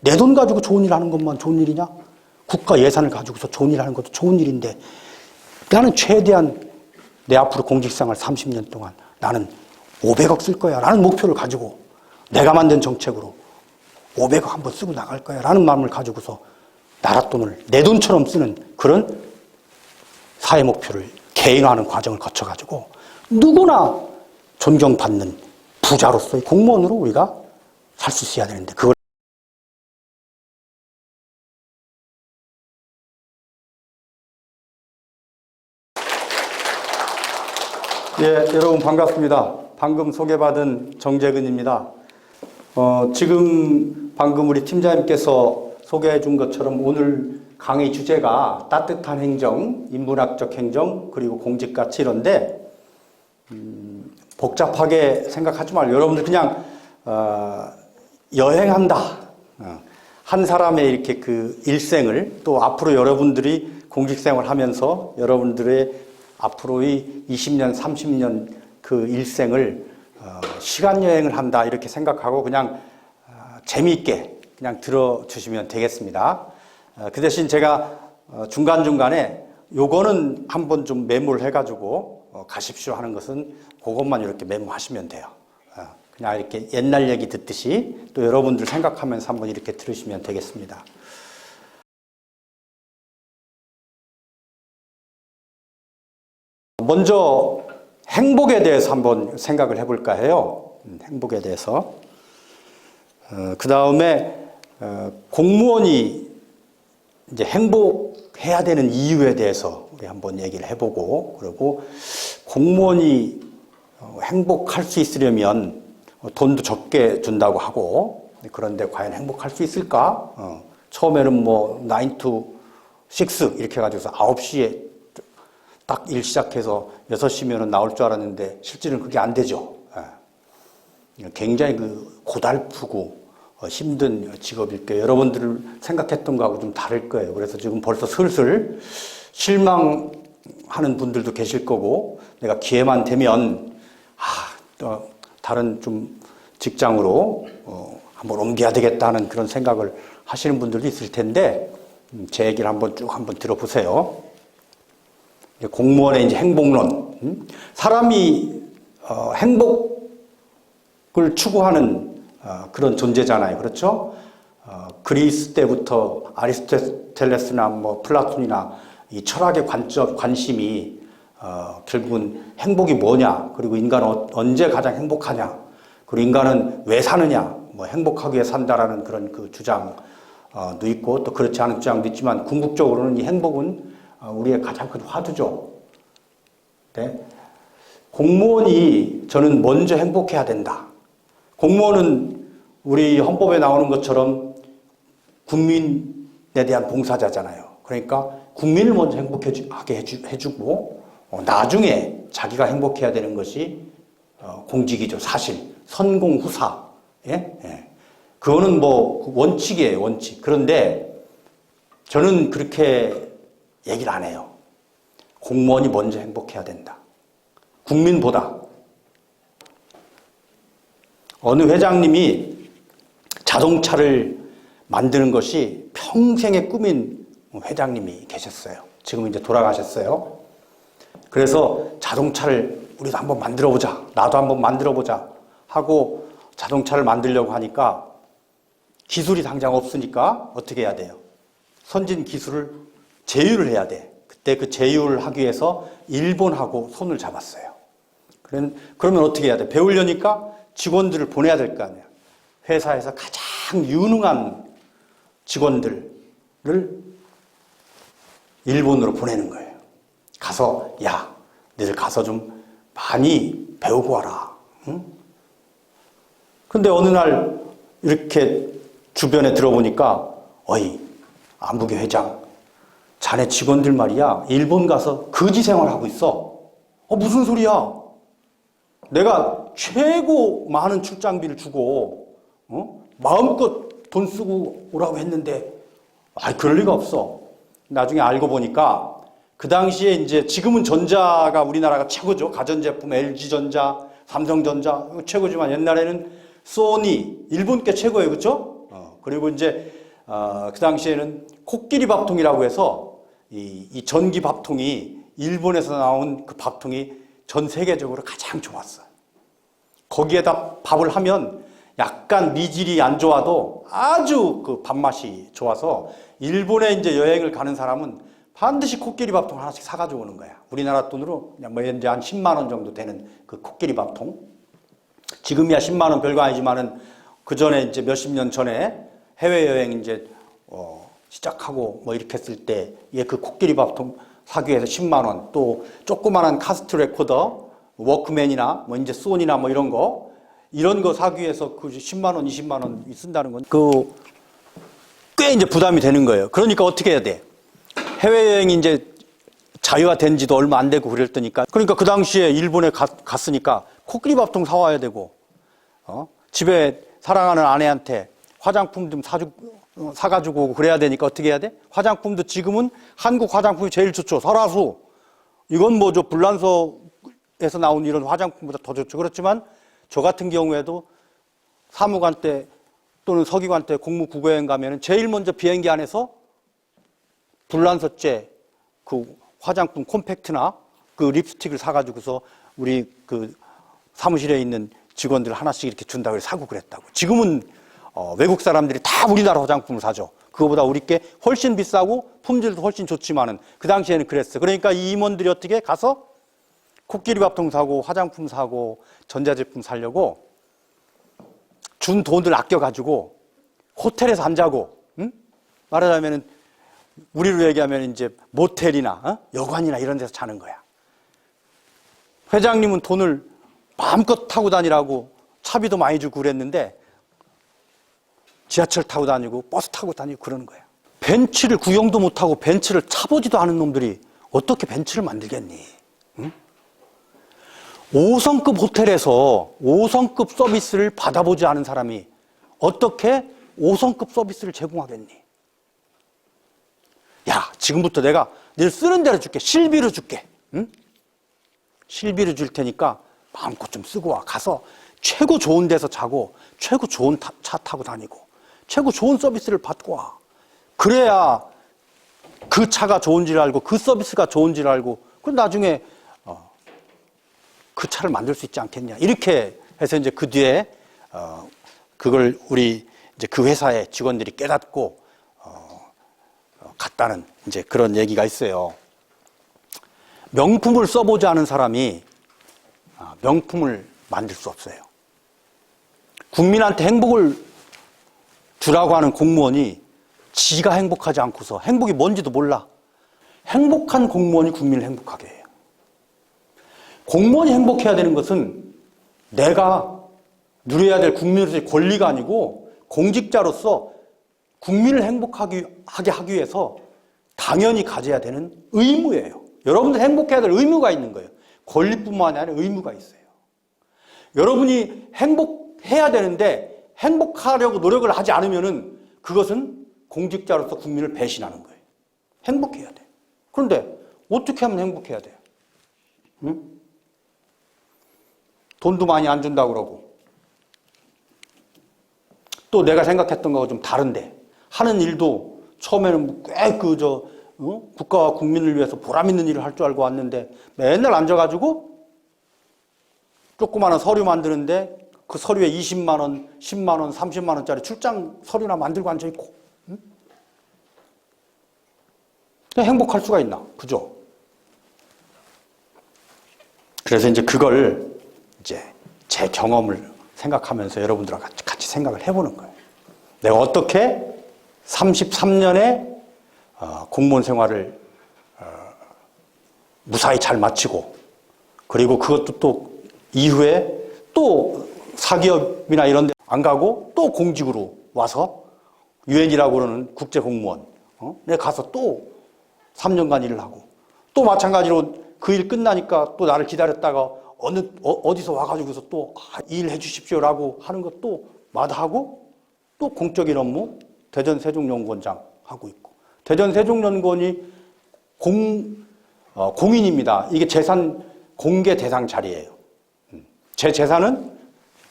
내 돈 가지고 좋은 일 하는 것만 좋은 일이냐? 국가 예산을 가지고서 좋은 일 하는 것도 좋은 일인데 나는 최대한 내 앞으로 공직생활 30년 동안 나는 500억 쓸 거야 라는 목표를 가지고 내가 만든 정책으로 500억 한번 쓰고 나갈 거야 라는 마음을 가지고서 나라 돈을 내 돈처럼 쓰는 그런 사회 목표를 개인화하는 과정을 거쳐가지고 누구나 존경받는 부자로서의 공무원으로 우리가 살 수 있어야 되는데 그걸 예, 여러분 반갑습니다. 방금 소개받은 정재근입니다. 어, 지금 방금 우리 팀장님께서 소개해 준 것처럼 오늘 강의 주제가 따뜻한 행정, 인문학적 행정, 그리고 공직가치 이런데 음, 복잡하게 생각하지 말고 여러분들 그냥 어, 여행한다. 어, 한 사람의 이렇게 그 일생을 또 앞으로 여러분들이 공직생활 하면서 여러분들의 앞으로의 20년, 30년 그 일생을 어, 시간 여행을 한다 이렇게 생각하고 그냥 어, 재미있게 그냥 들어주시면 되겠습니다. 어, 그 대신 제가 어, 중간 중간에 요거는 한번 좀 메모를 해가지고 어, 가십시오 하는 것은 그것만 이렇게 메모하시면 돼요. 어, 그냥 이렇게 옛날 얘기 듣듯이 또 여러분들 생각하면서 한번 이렇게 들으시면 되겠습니다. 먼저 행복에 대해서 한번 생각을 해볼까 해요. 음, 행복에 대해서. 그 다음에 어, 공무원이 이제 행복해야 되는 이유에 대해서 우리 한번 얘기를 해보고 그리고 공무원이 어, 행복할 수 있으려면 어, 돈도 적게 준다고 하고 그런데 과연 행복할 수 있을까? 어, 처음에는 뭐 9 to 6 이렇게 해가지고서 9시에 딱 일 시작해서 6시면은 나올 줄 알았는데 실제로는 그게 안 되죠. 예. 굉장히 그 고달프고 어, 힘든 직업일 거예요. 여러분들 생각했던 거하고 좀 다를 거예요. 그래서 지금 벌써 슬슬 실망하는 분들도 계실 거고 내가 기회만 되면 아, 또 다른 좀 직장으로 어, 한번 옮겨야 되겠다는 그런 생각을 하시는 분들도 있을 텐데 음, 제 얘기를 한번 쭉 한번 들어보세요. 공무원의 이제 행복론. 음? 사람이 어, 행복을 추구하는 어, 그런 존재잖아요. 그렇죠? 어, 그리스 때부터 아리스토텔레스나 뭐 플라톤이나 이 철학의 관점, 관심이 어, 결국은 행복이 뭐냐, 그리고 인간은 어, 언제 가장 행복하냐, 그리고 인간은 왜 사느냐, 뭐 행복하기 산다라는 그런 그 주장도 있고 또 그렇지 않은 주장도 있지만 궁극적으로는 이 행복은 어, 우리의 가장 큰 화두죠. 네? 공무원이 저는 먼저 행복해야 된다. 공무원은 우리 헌법에 나오는 것처럼 국민에 대한 봉사자잖아요. 그러니까 국민을 먼저 행복하게 해주, 해주고 어, 나중에 자기가 행복해야 되는 것이 어, 공직이죠. 사실 선공후사. 예? 예. 그거는 뭐 원칙이에요. 원칙. 그런데 저는 그렇게 얘기를 안 해요. 공무원이 먼저 행복해야 된다. 국민보다. 어느 회장님이 자동차를 만드는 것이 평생의 꿈인 회장님이 계셨어요. 지금 이제 돌아가셨어요. 그래서 자동차를 우리도 한번 만들어 보자. 나도 한번 만들어 보자. 하고 자동차를 만들려고 하니까 기술이 당장 없으니까 어떻게 해야 돼요? 선진 기술을 제휴를 해야 돼. 그때 그 제휴를 하기 위해서 일본하고 손을 잡았어요. 그러면 어떻게 해야 돼? 배우려니까 직원들을 보내야 될 거 아니야. 회사에서 가장 유능한 직원들을 일본으로 보내는 거예요. 가서, 야, 너희들 가서 좀 많이 배우고 와라. 응? 근데 어느 날 이렇게 주변에 들어보니까, 어이, 안부교 회장, 자네 직원들 말이야, 일본 가서 거지 생활하고 있어. 어, 무슨 소리야? 내가 최고 많은 출장비를 주고, 어? 마음껏 돈 쓰고 오라고 했는데, 아, 그럴 리가 없어. 나중에 알고 보니까, 그 당시에 이제, 지금은 전자가 우리나라가 최고죠. 가전제품, LG전자, 삼성전자, 최고지만 옛날에는 소니, 일본 게 최고예요. 그죠? 어. 그리고 이제 어, 그 당시에는 코끼리 밥통이라고 해서 이, 이 전기 밥통이 일본에서 나온 그 밥통이 전 세계적으로 가장 좋았어요. 거기에다 밥을 하면 약간 미질이 안 좋아도 아주 그 밥맛이 좋아서 일본에 이제 여행을 가는 사람은 반드시 코끼리 밥통 하나씩 사가지고 오는 거야. 우리나라 돈으로 그냥 뭐 이제 한 10만 원 정도 되는 그 코끼리 밥통. 지금이야 10만 원 별거 아니지만은 그 전에 이제 몇십 년 전에 해외 여행 이제 어 시작하고 뭐 이렇게 했을 때얘그 코끼리 밥통 사기 위해서 10만 원, 또 조그만한 카스트 레코더, 워크맨이나 뭐 이제 소니나 뭐 이런 거 이런 거 사기 위해서 그 10만 원, 20만 원 쓴다는 건 그 꽤 이제 부담이 되는 거예요. 그러니까 어떻게 해야 돼? 해외 여행이 이제 자유화 된 지도 얼마 안 되고 그랬더니까 그러니까 그 당시에 일본에 갔, 갔으니까 코끼리 밥통 사와야 되고 어? 집에 사랑하는 아내한테 화장품 좀 사주, 어, 사가지고 그래야 되니까 어떻게 해야 돼? 화장품도 지금은 한국 화장품이 제일 좋죠. 설화수. 이건 뭐저 불란서에서 나온 이런 화장품보다 더 좋죠. 그렇지만 저 같은 경우에도 사무관 때 또는 서기관 때 공무 국어여행 가면은 제일 먼저 비행기 안에서 불란서째 그 화장품 콤팩트나 그 립스틱을 사가지고서 우리 그 사무실에 있는 직원들 하나씩 이렇게 준다고 해서 사고 그랬다고. 지금은 어, 외국 사람들이 다 우리나라 화장품을 사죠. 그거보다 우리께 훨씬 비싸고 품질도 훨씬 좋지만은 그 당시에는 그랬어. 그러니까 이 임원들이 어떻게 가서 코끼리 밥통 사고 화장품 사고 전자제품 사려고 준 돈을 아껴가지고 호텔에서 안 자고, 응? 말하자면은 우리로 얘기하면 이제 모텔이나 어? 여관이나 이런 데서 자는 거야. 회장님은 돈을 마음껏 타고 다니라고 차비도 많이 주고 그랬는데 지하철 타고 다니고 버스 타고 다니고 그러는 거야. 벤츠를 구경도 못하고 벤츠를 차보지도 않은 놈들이 어떻게 벤츠를 만들겠니? 응? 5성급 호텔에서 5성급 서비스를 받아보지 않은 사람이 어떻게 5성급 서비스를 제공하겠니? 야, 지금부터 내가 늘 쓰는 대로 줄게. 실비로 줄게. 응? 실비로 줄 테니까 마음껏 좀 쓰고 와. 가서 최고 좋은 데서 자고 최고 좋은 타- 차 타고 다니고 최고 좋은 서비스를 받고 와. 그래야 그 차가 좋은지를 알고 그 서비스가 좋은지를 알고 그 나중에 어, 그 차를 만들 수 있지 않겠냐. 이렇게 해서 이제 그 뒤에 어, 그걸 우리 이제 그 회사의 직원들이 깨닫고 어, 어, 갔다는 이제 그런 얘기가 있어요. 명품을 써보지 않은 사람이 아, 명품을 만들 수 없어요. 국민한테 행복을 주라고 하는 공무원이 지가 행복하지 않고서 행복이 뭔지도 몰라. 행복한 공무원이 국민을 행복하게 해요. 공무원이 행복해야 되는 것은 내가 누려야 될 국민으로서의 권리가 아니고 공직자로서 국민을 행복하게 하게 하기 위해서 당연히 가져야 되는 의무예요. 여러분들 행복해야 될 의무가 있는 거예요. 권리뿐만 아니라 의무가 있어요. 여러분이 행복해야 되는데 행복하려고 노력을 하지 않으면은 그것은 공직자로서 국민을 배신하는 거예요. 행복해야 돼. 그런데 어떻게 하면 행복해야 돼요? 응? 돈도 많이 안 준다고 그러고 또 내가 생각했던 거하고 좀 다른데 하는 일도 처음에는 꽤 그저 국가와 국민을 위해서 보람 있는 일을 할 줄 알고 왔는데 맨날 앉아가지고 조그마한 서류 만드는데 그 서류에 20만 원, 10만 원, 30만 원짜리 출장 서류나 만들고 앉아 있고 응? 행복할 수가 있나? 그죠? 그래서 이제 그걸 이제 제 경험을 생각하면서 여러분들과 같이, 같이 생각을 해보는 거예요. 내가 어떻게 33년의 어, 공무원 생활을 어, 무사히 잘 마치고 그리고 그것도 또 이후에 또 사기업이나 이런 데 안 가고 또 공직으로 와서 유엔이라고 그러는 국제 공무원 어? 내가 가서 또 3년간 일을 하고 또 마찬가지로 그 일 끝나니까 또 나를 기다렸다가 어느 어, 디서 와가지고서 또 아, 일해 주십시오라고 하는 것도 마다하고 또 공적인 업무 대전 세종연구원장 하고 있고 대전 세종연구원이 공 어, 공인입니다. 이게 재산 공개 대상 자리예요. 음. 제 재산은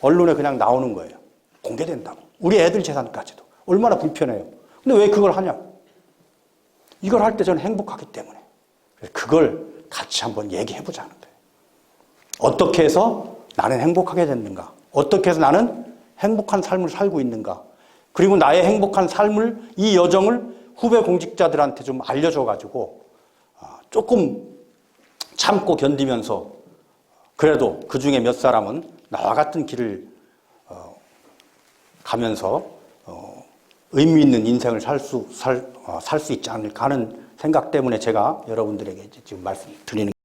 언론에 그냥 나오는 거예요. 공개된다고. 우리 애들 재산까지도. 얼마나 불편해요. 근데 왜 그걸 하냐? 이걸 할 때 저는 행복하기 때문에. 그걸 같이 한번 얘기해 보자는 거예요. 어떻게 해서 나는 행복하게 됐는가? 어떻게 해서 나는 행복한 삶을 살고 있는가? 그리고 나의 행복한 삶을, 이 여정을 후배 공직자들한테 좀 알려줘 가지고 아, 조금 참고 견디면서 그래도 그 중에 몇 사람은 나와 같은 길을 어, 가면서 어, 의미 있는 인생을 살수 살 어, 살 수 있지 않을까 하는 생각 때문에 제가 여러분들에게 지금 말씀드리는.